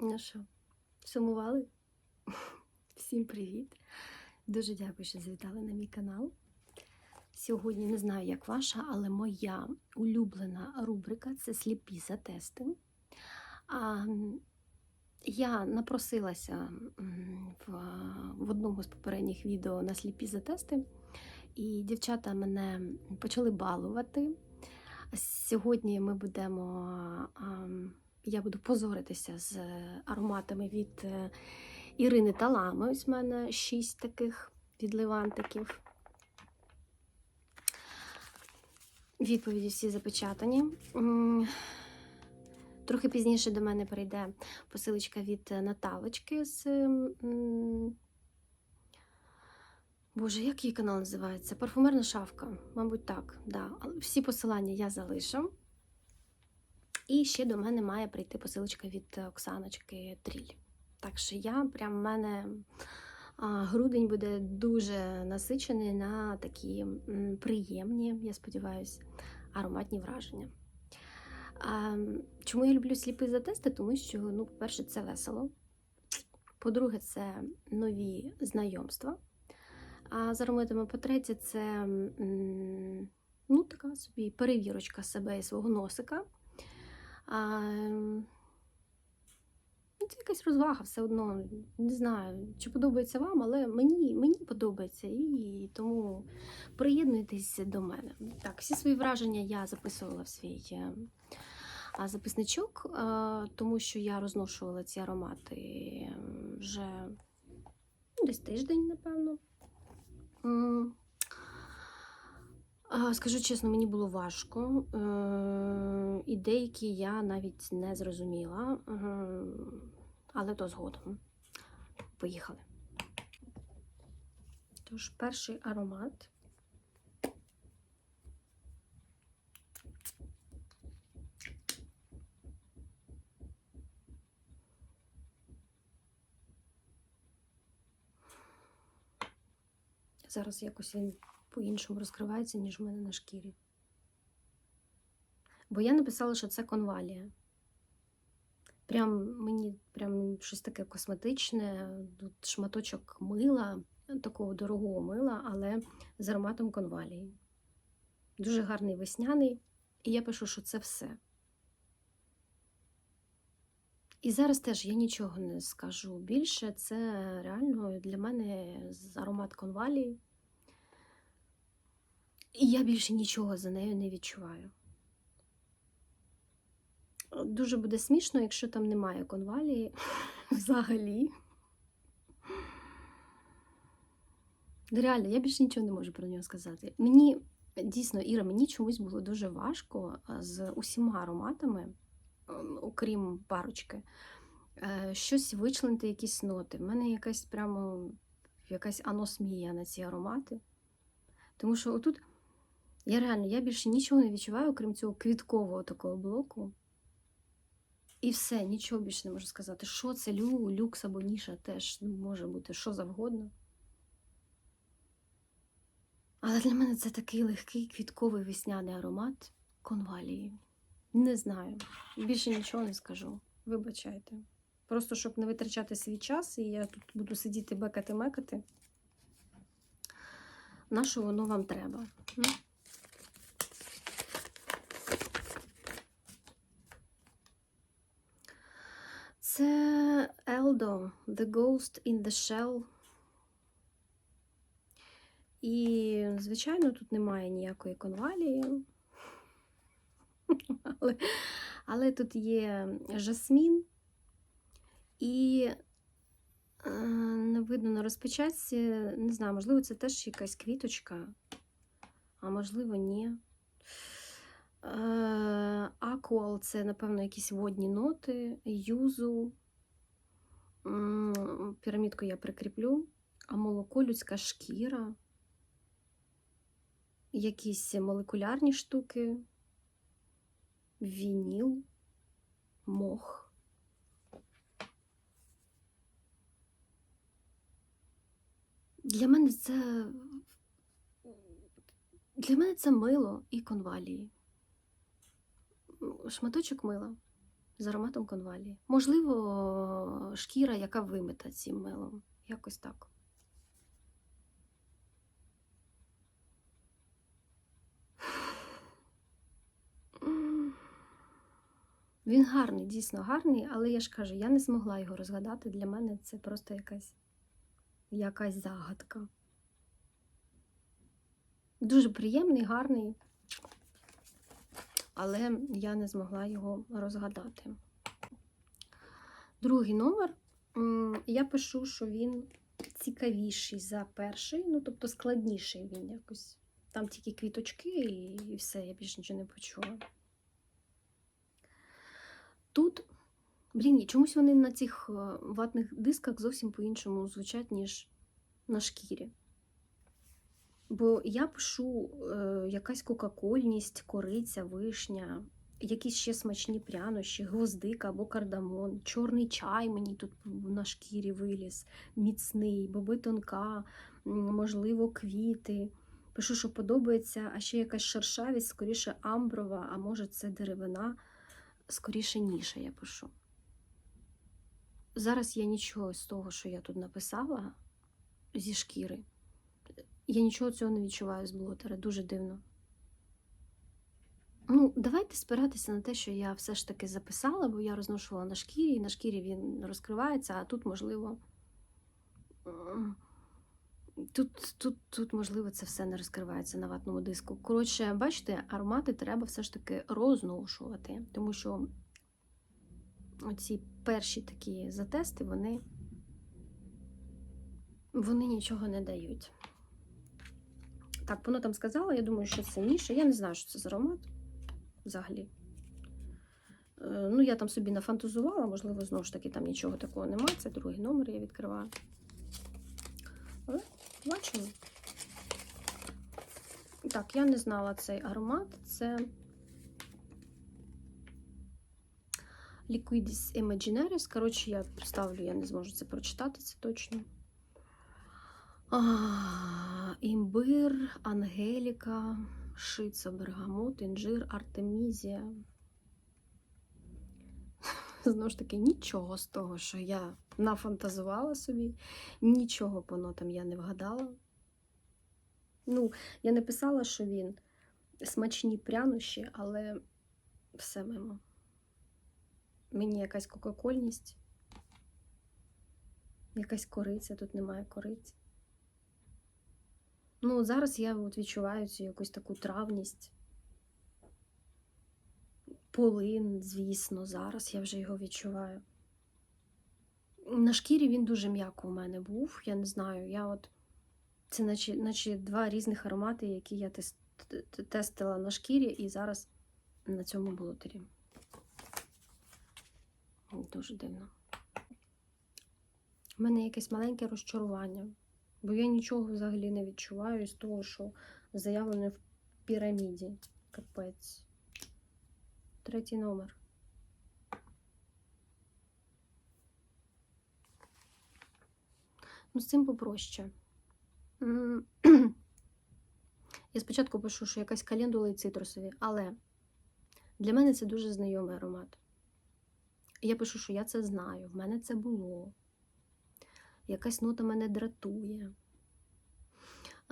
Ну що, сумували? Всім привіт! Дуже дякую, що завітали на мій канал. Сьогодні не знаю, як ваша, але моя улюблена рубрика це сліпі за тести. А, я напросилася в, в одному з попередніх відео на сліпі за тести, і дівчата мене почали балувати. Сьогодні ми будемо. ам, я буду позоритися з ароматами від е, Ірини Талами. Ось в мене шість таких відливантиків. Відповіді всі запечатані. Трохи пізніше до мене прийде посилочка від Наталочки з. Боже, як її канал називається? Парфумерна шафка. Мабуть, так. Да. Всі посилання я залишу. І ще до мене має прийти посилочка від Оксаночки Тріль. Так що я прям в мене грудень буде дуже насичений на такі приємні, я сподіваюся, ароматні враження. А, чому я люблю сліпий за тести? Тому що, ну, по-перше, це весело. По-друге, це нові знайомства. А з ароматами, по-третє, це ну, така собі перевірочка себе і свого носика. Ем, ну, це якась розвага все одно. Не знаю, чи подобається вам, але мені, мені подобається, і тому приєднуйтесь до мене. Так, всі свої враження я записувала в свій е, записничок, тому що я розношувала ці аромати ем, вже ну, десь тиждень, напевно. Скажу чесно, мені було важко, е, і деякі я навіть не зрозуміла, але то згодом. Поїхали. Тож, перший аромат. Зараз якось він по-іншому розкривається, ніж в мене на шкірі. Бо я написала, що це конвалія. Прям мені прям щось таке косметичне, тут шматочок мила, такого дорогого мила, але з ароматом конвалії. Дуже гарний весняний, і я пишу, що це все. І зараз теж я нічого не скажу більше. Це реально для мене аромат конвалії. І я більше нічого за нею не відчуваю. Дуже буде смішно, якщо там немає конвалії взагалі. Реально, я більше нічого не можу про нього сказати. Мені дійсно, Іра, мені чомусь було дуже важко з усіма ароматами, ем, окрім парочки, е, щось вичленити, якісь ноти. В мене якась прямо якась аносмія на ці аромати. Тому що отут я реально я більше нічого не відчуваю, окрім цього квіткового такого блоку. І все, нічого більше не можу сказати. Що це лю, люкс або ніша теж може бути що завгодно. Але для мене це такий легкий квітковий весняний аромат конвалії. Не знаю. Більше нічого не скажу. Вибачайте. Просто щоб не витрачати свій час, і я тут буду сидіти бекати-мекати. На що воно вам треба? М? The Ghost in the Shell. І, звичайно, тут немає ніякої конвалії. Але, але тут є жасмін. І е, не видно на розпечатці, не знаю, можливо, це теж якась квіточка, а можливо, ні. Акуал це, напевно, якісь водні ноти, юзу. Пірамідку я прикріплю, а молоко людська шкіра, якісь молекулярні штуки, вініл, мох. Для мене це для мене це мило і конвалії. Шматочок мила. З ароматом конвалії. Можливо, шкіра, яка вимита цим милом. Якось так. Він гарний, дійсно гарний, але я ж кажу, я не змогла його розгадати. Для мене це просто якась, якась загадка. Дуже приємний, гарний, але я не змогла його розгадати. Другий номер. Я пишу, що він цікавіший за перший, ну тобто складніший він якось. Там тільки квіточки і, все, я більше нічого не почула. Тут, блін, чомусь вони на цих е, ватних дисках зовсім по-іншому звучать, ніж на шкірі. Бо я пишу е, якась кока-кольність, кориця, вишня, якісь ще смачні прянощі, гвоздика або кардамон, чорний чай мені тут на шкірі виліз, міцний, боби тонка, можливо, квіти. Пишу, що подобається, а ще якась шершавість, скоріше амброва, а може це деревина, скоріше ніша я пишу. Зараз я нічого з того, що я тут написала зі шкіри. Я нічого цього не відчуваю з блотера. Дуже дивно. Ну, давайте спиратися на те, що я все ж таки записала, бо я розношувала на шкірі, і на шкірі він розкривається, а тут, можливо, тут, тут, тут, можливо, це все не розкривається на ватному диску. Коротше, бачите, аромати треба все ж таки розношувати, тому що оці перші такі затести, вони, вони нічого не дають. Так, воно там сказала, я думаю, що це ніша. Я не знаю, що це за аромат взагалі. Е, Ну, я там собі нафантазувала, можливо, знову ж таки, там нічого такого немає. Це другий номер я відкриваю. Але бачимо. Так, я не знала цей аромат. Це Liquidis Imaginaris. Коротше, я ставлю, я не зможу це прочитати, це точно. А, імбир, Ангеліка, шицо, бергамот, інжир, артемізія. Знову ж таки, нічого з того, що я нафантазувала собі, нічого по нотам я не вгадала. Ну, я не писала, що він смачні прянощі, але все мимо. Мені якась кока-кольність, якась кориця, тут немає кориці. Ну, зараз я от відчуваю цю якусь таку травність. Полин, звісно, зараз я вже його відчуваю. На шкірі він дуже м'яко у мене був. Я не знаю, я от. Це наче, наче два різних аромати, які я тес- т- т- тестила на шкірі і зараз на цьому блотері. Дуже дивно. У мене якесь маленьке розчарування. Бо я нічого взагалі не відчуваю з того, що заявлене в піраміді. Капець. Третій номер. Ну, з цим попроще. Я спочатку пишу, що якась календула і цитрусові, але для мене це дуже знайомий аромат. Я пишу, що я це знаю, в мене це було. Якась нота мене дратує.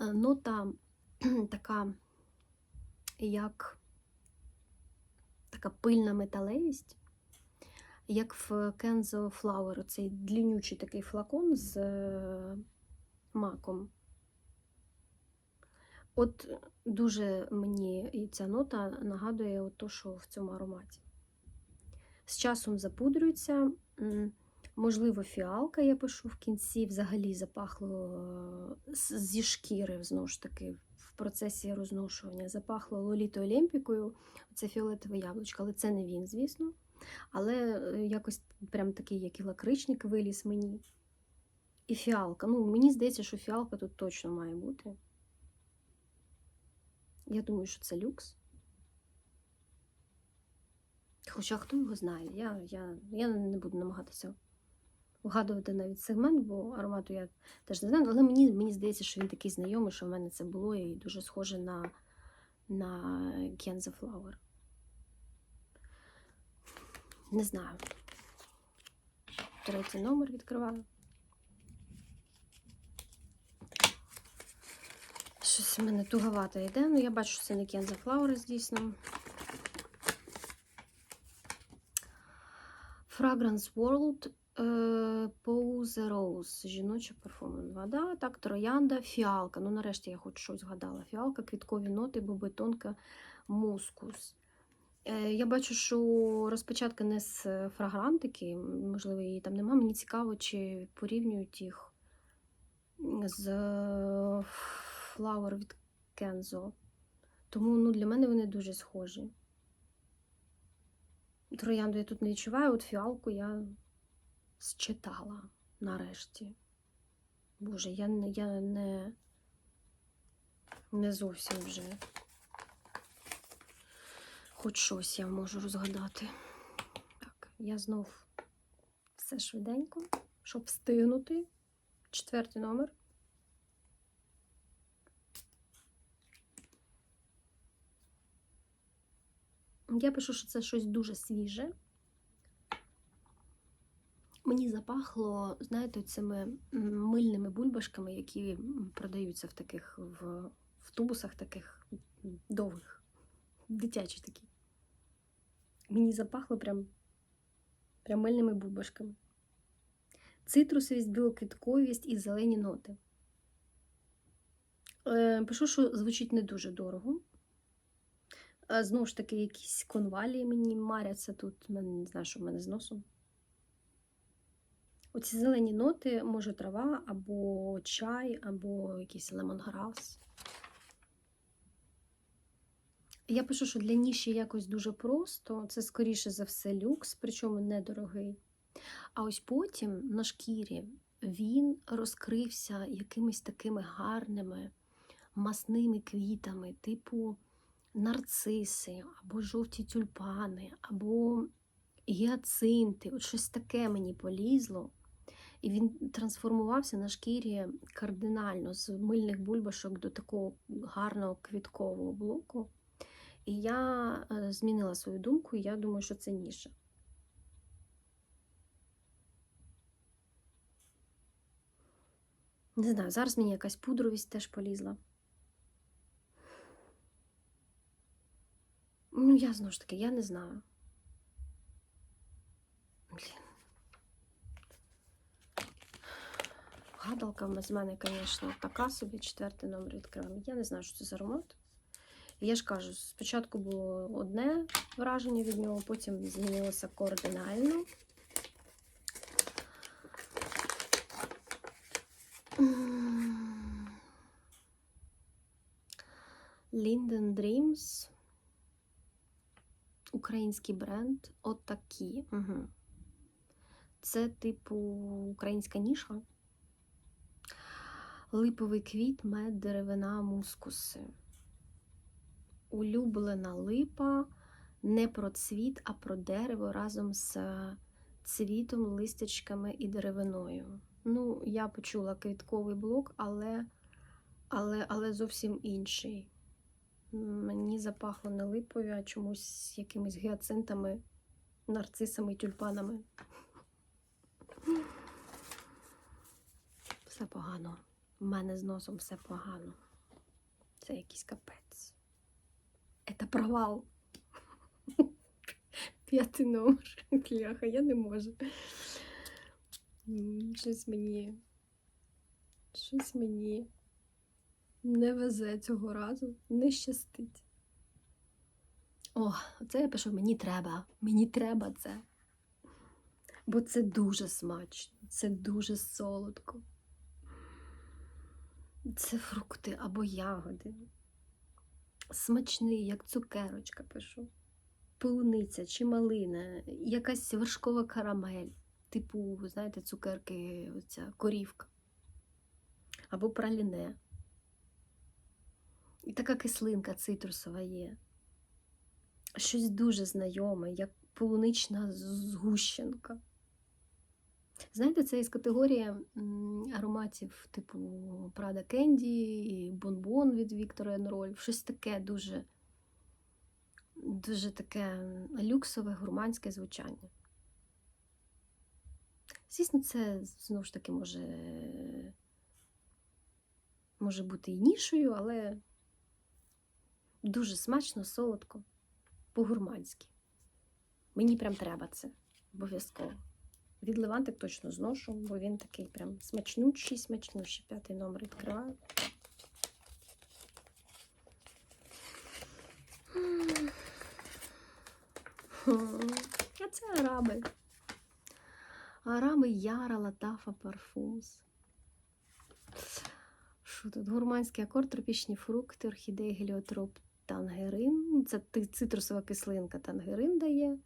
Е, Нота така, як така пильна металевість, як в Kenzo Flower, цей длінючий такий флакон з е, маком. От дуже мені ця нота нагадує от що в цьому ароматі. З часом запудрюється. Можливо, фіалка я пишу в кінці, взагалі запахло е, зі шкіри, знову ж таки, в процесі розношування. Запахло лоліто олімпікою, це фіолетове яблучко, але це не він, звісно. Але е, якось прям такий, як і лакричник виліз мені. І фіалка. Ну, мені здається, що фіалка тут точно має бути. Я думаю, що це люкс. Хоча хто його знає, я, я, я не буду намагатися вгадувати навіть сегмент, бо аромату я теж не знаю, але мені, мені здається, що він такий знайомий, що в мене це було і дуже схоже на, на Kenza Flower. Не знаю. Третій номер відкриваю. Щось в мене туговато йде. Ну, я бачу, що це не Kenza Flowers, дійсно. Fragrance World Pose Rose. Жіноча парфумен. Вода, так, троянда, фіалка. Ну, нарешті я хоч щось згадала. Фіалка, квіткові ноти, бобетонка, мускус. Е, Я бачу, що розпочатка не з фрагрантики, можливо, її там нема. Мені цікаво, чи порівнюють їх з е, Flower від Kenzo. Тому ну, для мене вони дуже схожі. Троянду я тут не відчуваю, от фіалку я считала нарешті. Боже, я я не, не зовсім вже. Хоч щось я можу розгадати. Так, я знов все швиденько, щоб встигнути. Четвертий номер. Я пишу, що це щось дуже свіже. Мені запахло, знаєте, цими мильними бульбашками, які продаються в таких в, в тубусах таких довгих, дитячі такі. Мені запахло прям, прям мильними бульбашками. Цитрусовість, білоквітковість і зелені ноти. Е, пишу, що звучить не дуже дорого. Е, Знову ж таки, якісь конвалії мені маряться тут. Не знаю, що в мене з носом. Оці зелені ноти, може трава, або чай, або якийсь лемонграс. Я пишу, що для ніші якось дуже просто. Це, скоріше за все, люкс, причому недорогий. А ось потім на шкірі він розкрився якимись такими гарними масними квітами, типу нарциси, або жовті тюльпани, або гіацинти. От щось таке мені полізло. І він трансформувався на шкірі кардинально з мильних бульбашок до такого гарного квіткового блоку. І я е, змінила свою думку, і я думаю, що це ніша. Не знаю, зараз мені якась пудровість теж полізла. Ну, я знову ж таки, я не знаю. Блін. Гадалка з мене, звісно, така собі, четвертий номер відкриваємо. Я не знаю, що це за аромат. Я ж кажу, спочатку було одне враження від нього, потім змінилося кардинально. Linden Dreams. Український бренд. Отакі. Угу. Це, типу, українська ніша. Липовий квіт, мед, деревина, мускуси. Улюблена липа не про цвіт, а про дерево разом з цвітом, листячками і деревиною. Ну, я почула квітковий блок, але, але, але зовсім інший. Мені запахло не липові, а чомусь якимись гіацинтами, нарцисами і тюльпанами. Все погано. У мене з носом все погано. Це якийсь капець. Це провал. П'ятий номер. Кляха, я не можу. Щось мені. Щось мені не везе цього разу, не щастить. О, оце я пишу: мені треба, мені треба це. Бо це дуже смачно, це дуже солодко. Це фрукти або ягоди. Смачний, як цукерочка пишу. Полуниця чи малина, якась вершкова карамель, типу, знаєте, цукерки, оця корівка. Або праліне. І така кислинка цитрусова є. Щось дуже знайоме, як полунична згущенка. Знаєте, це із категорії ароматів типу Prada Candy і Бонбон від Віктора Енроль. Щось таке дуже дуже таке люксове, гурманське звучання. Звісно, це знову ж таки може, може бути і нішою, але дуже смачно, солодко, по-гурманськи. Мені прям треба це обов'язково. Від Левантик точно зношу, бо він такий прям смачнючий, смачнючий. П'ятий номер відкриваю. А це араби. Араби Яра Латафа Парфумс. Що тут? Гурманський акорд, тропічні фрукти, орхідеї, геліотроп, тангерин. Це цитрусова кислинка тангерин дає.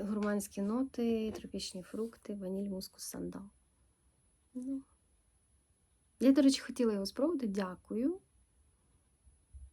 Гурманські ноти, тропічні фрукти, ваніль, мускус, сандал. Ну. Я, до речі, хотіла його спробувати. Дякую.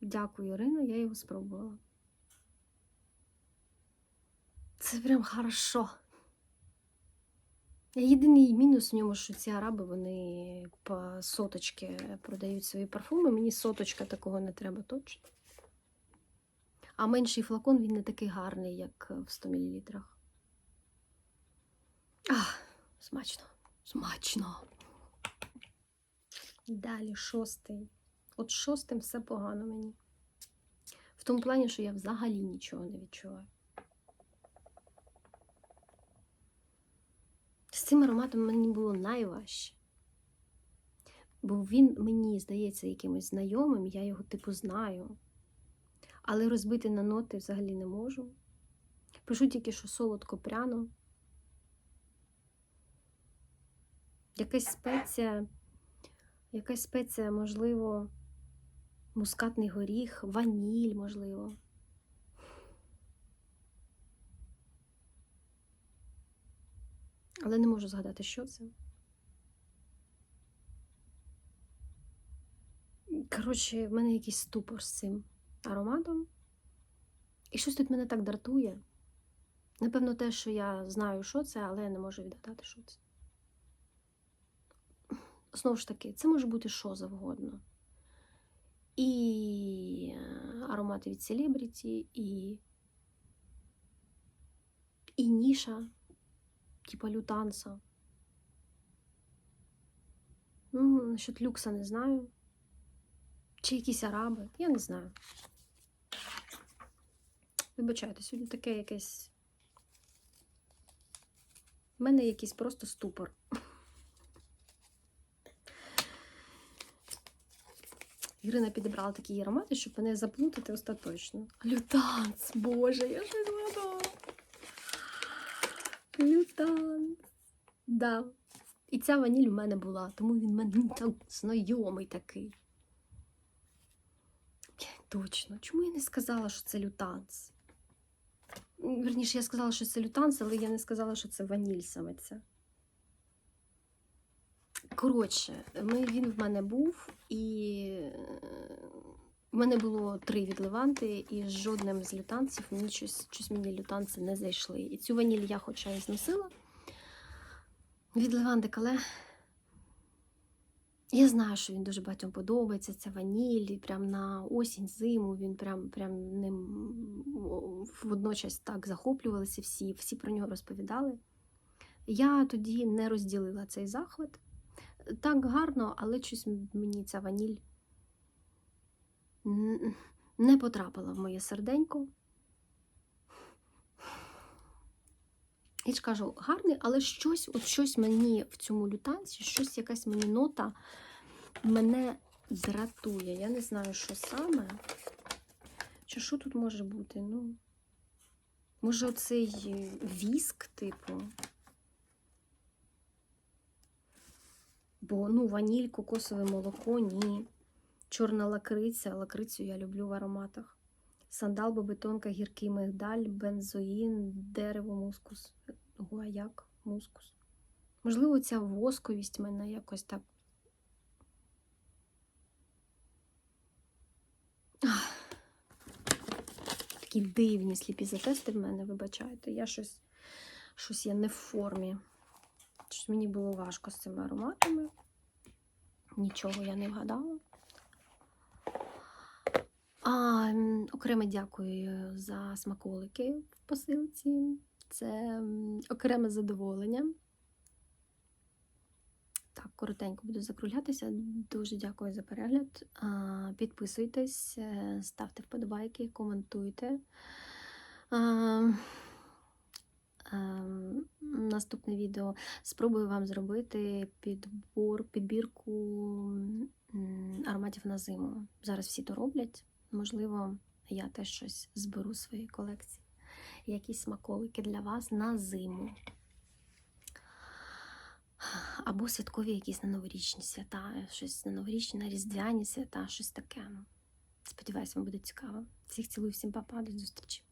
Дякую, Ірина, я його спробувала. Це прям хорошо. Єдиний мінус в ньому, що ці араби вони по соточки продають свої парфуми. Мені соточка такого не треба точно. А менший флакон він не такий гарний, як в 100 мл. Ах, смачно. Смачно. Далі шостий. От шостим все погано мені. В тому плані, що я взагалі нічого не відчуваю. З цим ароматом мені було найважче. Бо він мені здається якимось знайомим, я його типу знаю. Але розбити на ноти взагалі не можу. Пишу тільки, що солодко пряно. Якась спеція, якась спеція, можливо, мускатний горіх, ваніль, можливо. Але не можу згадати, що це. Коротше, в мене якийсь ступор з цим ароматом. І щось тут мене так дратує. Напевно, те, що я знаю, що це, але я не можу відгадати, що це. Знову ж таки, це може бути що завгодно. І е, аромати від селебріті, і, і ніша, типа лютанса. Ну, насчет люкса не знаю. Чи якісь араби, я не знаю. Вибачайте, сьогодні таке якесь. У мене якийсь просто ступор. Ірина підібрала такі аромати, щоб мене заплутати остаточно. Лютанс, боже, я щось згадала. Лютанс. Да. І ця ваніль в мене була, тому він мені так знайомий такий. Точно. Чому я не сказала, що це лютанс? Верніше, я сказала, що це лютанс, але я не сказала, що це ваніль саме це. Коротше, ми, він в мене був, і е, в мене було три від Леванти, і з жодним з лютанців мені щось, щось мені лютанці не зайшли. І цю ваніль я хоча і зносила від Левантик, але я знаю, що він дуже багатьом подобається. Це ваніль, прям на осінь, зиму він прям, прям ним водночас так захоплювалися всі, всі про нього розповідали. Я тоді не розділила цей захват. Так гарно, але щось мені ця ваніль не потрапила в моє серденько. Я ж кажу, гарний, але щось, от щось мені в цьому лютанці, щось якась мені нота мене дратує. Я не знаю, що саме. Чи що тут може бути? Ну, може, оцей віск, типу. Бо ну, ваніль, кокосове молоко, ні. Чорна лакриця. Лакрицю я люблю в ароматах. Сандал, бобетонка, гіркий мигдаль, бензоїн, дерево, мускус, гуаяк, мускус. Можливо, ця восковість мене якось так. Ах. Такі дивні сліпі затести в мене, вибачайте. Я щось, щось я не в формі. Щось мені було важко з цими ароматами. Нічого я не вгадала. А, окремо дякую за смаколики в посилці. Це окреме задоволення. Так, коротенько буду закруглятися. Дуже дякую за перегляд. Підписуйтесь, е, ставте вподобайки, коментуйте. Ем, Наступне відео спробую вам зробити підбор, підбірку ароматів на зиму. Зараз всі то роблять. Можливо, я теж щось зберу з своєї колекції. Якісь смаколики для вас на зиму. Або святкові якісь на новорічні свята, щось на новорічні, на різдвяні свята, щось таке. Сподіваюсь, вам буде цікаво. Всіх цілую, всім па-па, до зустрічі.